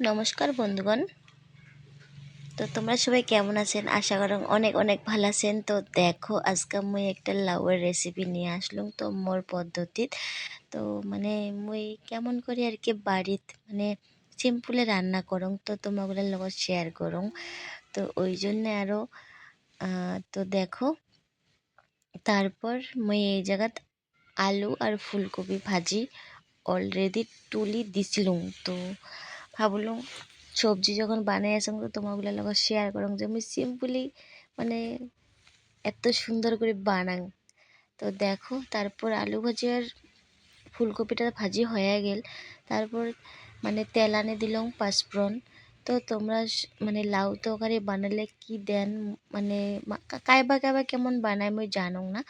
নমস্কার বন্ধুগণ। তো তোমরা সবাই কেমন আছেন? আশা করি অনেক অনেক ভালো আছেন। তো দেখো, আজকে মুই একটা লাউয়ের রেসিপি নিয়ে আসলাম তো মোর পদ্ধতিত। তো মানে মুই কেমন করি আর কি বাড়িত মানে সিম্পলে রান্না করং, তো তোমাগুলোর লগত শেয়ার করং। তো ওই জন্যে আরও তো দেখো, তারপর মুই এই জায়গাত আলু আর ফুলকপি ভাজি অলরেডি তুলি দিছিলুম তো ভাবলুম, সবজি যখন বানাই তো তোমাগুলোর লগত শেয়ার করং। যে আমি সিম্পলি মানে এত সুন্দর করে বানাং তো দেখো, তারপর আলু ভাজি আর ফুলকপিটা ভাজি হয়ে গেল। তারপর মানে তেল আনে দিলাম পাঁচফোড়ন। তো তোমরা মানে লাউ তরকারি বানালে কি দেন মানে কাইবা কাইবা কেমন বানায় মই জানো না।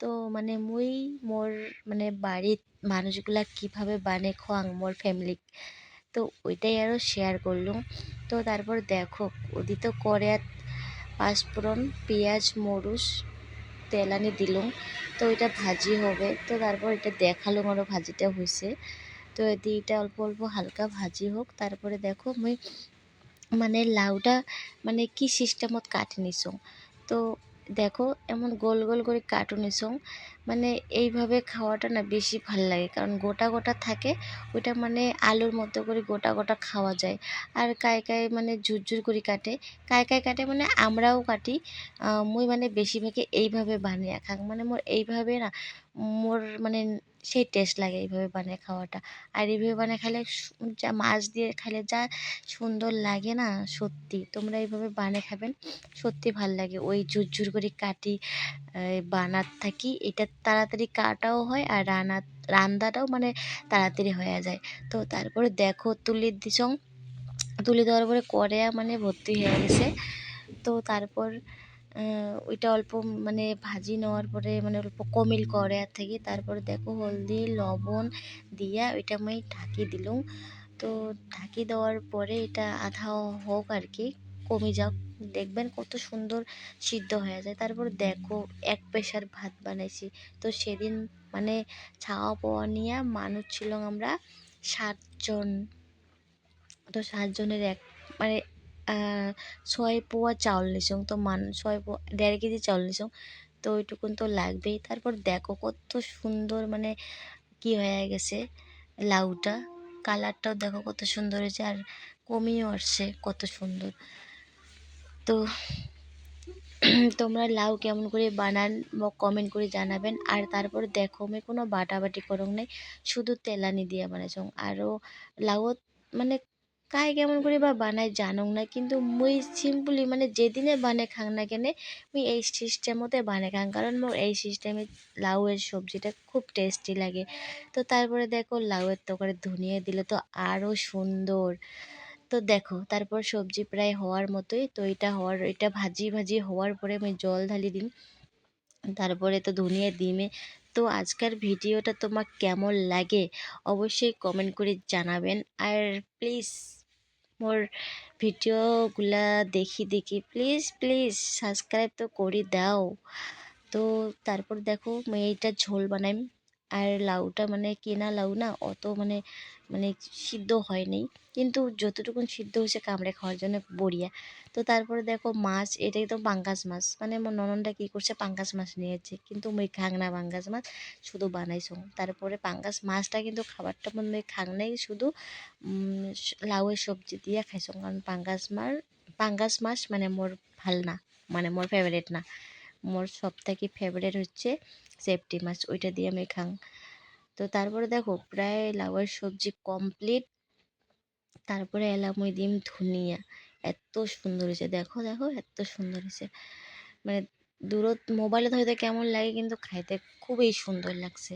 তো মানে মই, মোর মানে বাড়ির মানুষগুলা কীভাবে বানে খোয়াং মোর ফ্যামিলি তো ওইটাই আরও শেয়ার করলাম তো তারপর দেখো ওদি তো কড়াইয়াত পাঁচফোড়ন পেঁয়াজ, মরুচ তেলানি দিলাম তো এটা ভাজি হবে। তো তারপর এটা দেখালাম আরও ভাজিটা হয়েছে তো এদি এটা অল্প অল্প হালকা ভাজি হোক। তারপরে দেখো, মুই মানে লাউটা মানে কি সিস্টেমত কাটি নিছোঁ? তো দেখো এমন গোল গোল করে কাটুনি সঙ্গ মানে এইভাবে খাওয়াটা না বেশি ভালো লাগে। কারণ গোটা গোটা থাকে, ওইটা মানে আলুর মতো করে গোটা গোটা খাওয়া যায়। আর কায় কায় মানে ঝুরঝুর করে কাটে। কায় কায় কাটে মানে আমরাও কাটি। মুই মানে বেশিরভাগে এইভাবে বানিয়ে খাং মানে মোর এইভাবে না, মোর মানে সেই টেস্ট লাগে এইভাবে বানিয়ে খাওয়াটা। আর এইভাবে বানিয়ে খেলে যা মাছ দিয়ে খেলে যা সুন্দর লাগে না সত্যি, তোমরা এইভাবে বানিয়ে খাবেন, সত্যি ভালো লাগে। ওই ঝুরঝুর করে কাটি বানার থাকি, এটা তাড়াতাড়ি কাটাও হয় আর রান্না, রান্নাটাও মানে তাড়াতাড়ি হয়ে যায়। তো তারপরে দেখো তুলি দিছং, তুলে দেওয়ার পরে কড়াইয়া মানে ভর্তি হয়ে গেছে। তো তারপর ওইটা অল্প মানে ভাজি নেওয়ার পরে মানে অল্প কমিল কড়াইয়ার থেকে। তারপরে দেখো হলদি, লবণ দিয়া ওইটা আমি ঢাকি দিলুম। তো ঢাকি দেওয়ার পরে এটা আধা হোক আর কি, কমে যাক। দেখবেন কত সুন্দর সিদ্ধ হয়ে যায়। তারপর দেখো এক প্রেশার ভাত বানাইছি। তো সেদিন মানে ছাওয়া পাওয়া নিয়ে মানুষ ছিল আমরা সাতজন। তো সাতজনের এক মানে ছয় পোয়া চাউল নিছং, তো মান, ছয় পোয়া, দেড় কেজি চাউল নিছং, তো ওইটুকুন তো লাগবেই। তারপর দেখো কত সুন্দর মানে কি হয়ে গেছে, লাউটা, কালারটাও দেখো কত সুন্দর হয়েছে আর কমিও আসছে কত সুন্দর। তো তোমরা লাউ কেমন করে বানান বা কমেন্ট করে জানাবেন। আর তারপর দেখো আমি কোনো বাটাবাটি করং নাই, শুধু তেলানি দিয়ে বানাইছং। আরও লাউত মানে কাই কেমন করে বা বানাই জানং না, কিন্তু মুই সিম্পলি মানে যেদিনে বানাই খাং না কেনে, মুই এই সিস্টেমতে বানাই খাং। কারণ মোর এই সিস্টেমে লাউয়ের সবজিটা খুব টেস্টি লাগে। তো তারপরে দেখো লাউয়ের তরকারি ধনিয়া দিলে তো আরও সুন্দর। তো দেখো তারপর সবজি প্রায় হওয়ার মতোই, তো এটা হওয়ার, এটা ভাজি ভাজি হওয়ার পরে আমি জল ঢালি দিন তারপরে তো ধনিয়া ডিমে তো আজকের ভিডিওটা তোমার কেমন লাগে অবশ্যই কমেন্ট করে জানাবেন। আর প্লিজ মোর ভিডিওগুলা দেখি দেখি প্লিজ প্লিজ সাবস্ক্রাইব তো করে দাও। তো তারপর দেখো, মেয়েটা ঝোল বানাইম আর লাউটা মানে কেনা লাউ না, অত মানে মানে সিদ্ধ হয়নি। কিন্তু যতটুকুন সিদ্ধ হয়েছে কামড়ে খাওয়ার জন্য বড়িয়া। তো তারপরে দেখো মাছ, এটা একদম পাঙ্গাস মাছ। মানে আমার নননটা কী করছে, পাঙ্গাস মাছ নিয়েছে। কিন্তু ওই খাংনা পাঙ্গাস মাছ, শুধু বানাইছো তারপরে পাঙ্গাস মাছটা কিন্তু খাবারটা মনে খাং নাই, শুধু লাউয়ের সবজি দিয়ে খাইছো কারণ পাঙ্গাস মাছ পাঙ্গাস মাছ মানে মোর ভালো না মানে মোর ফেভারিট না। মোর সব থেকে ফেভারিট হচ্ছে সেফটি মাছ ওইটা দিয়ে আমি খাং। তো তারপরে দেখো, প্রায় লাউয়ের সবজি কমপ্লিট তারপরে এলাম ওই দিন ধনিয়া। এত সুন্দর হয়েছে, দেখো দেখো, এত সুন্দর হয়েছে। মানে দূরত মোবাইলে হয়তো কেমন লাগে, কিন্তু খাইতে খুবই সুন্দর লাগছে।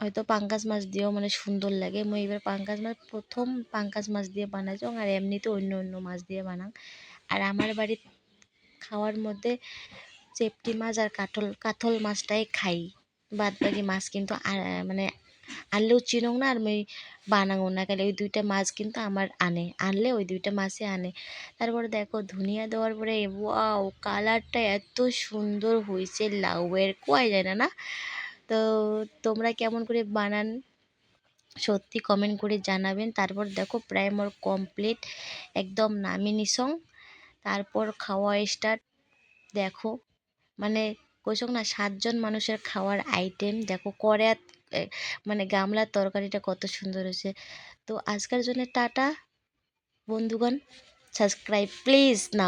হয়তো পাঙ্কাজ মাছ দিয়েও মানে সুন্দর লাগে। মই এবার পাঙ্কাজ মাছ, প্রথম পাঙ্কাজ মাছ দিয়ে বানাইছো, আর এমনিতে অন্য অন্য মাছ দিয়ে বানাং। আর আমার বাড়ির খাওয়ার মধ্যে চেপটি মাছ আর কাঠল কাথল মাছটাই খাই। বাদ বাকি মাছ কিন্তু মানে আনলেও চিনং না আর আমি বানাঙও না। খালি ওই দুইটা মাছ কিন্তু আমার আনে। আনলে ওই দুইটা মাছই আনে। তারপরে দেখো ধনিয়া দেওয়ার পরে, ওয়াও, কালারটা এত সুন্দর হয়েছে লাউয়ের। কোয়াই যায় না? না তো তোমরা কেমন করে বানান? সত্যি কমেন্ট করে জানাবেন। তারপর দেখো প্রায় মোর কমপ্লিট একদম নামি নিসং তারপর খাওয়া স্টার্ট দেখো মানে কইসক না, সাতজন মানুষের খাওয়ার আইটেম দেখো করে মানে গামলার তরকারিটা কত সুন্দর হয়েছে। তো আজকের জন্য টাটা, বন্ধুগণ সাবস্ক্রাইব প্লিজ নাও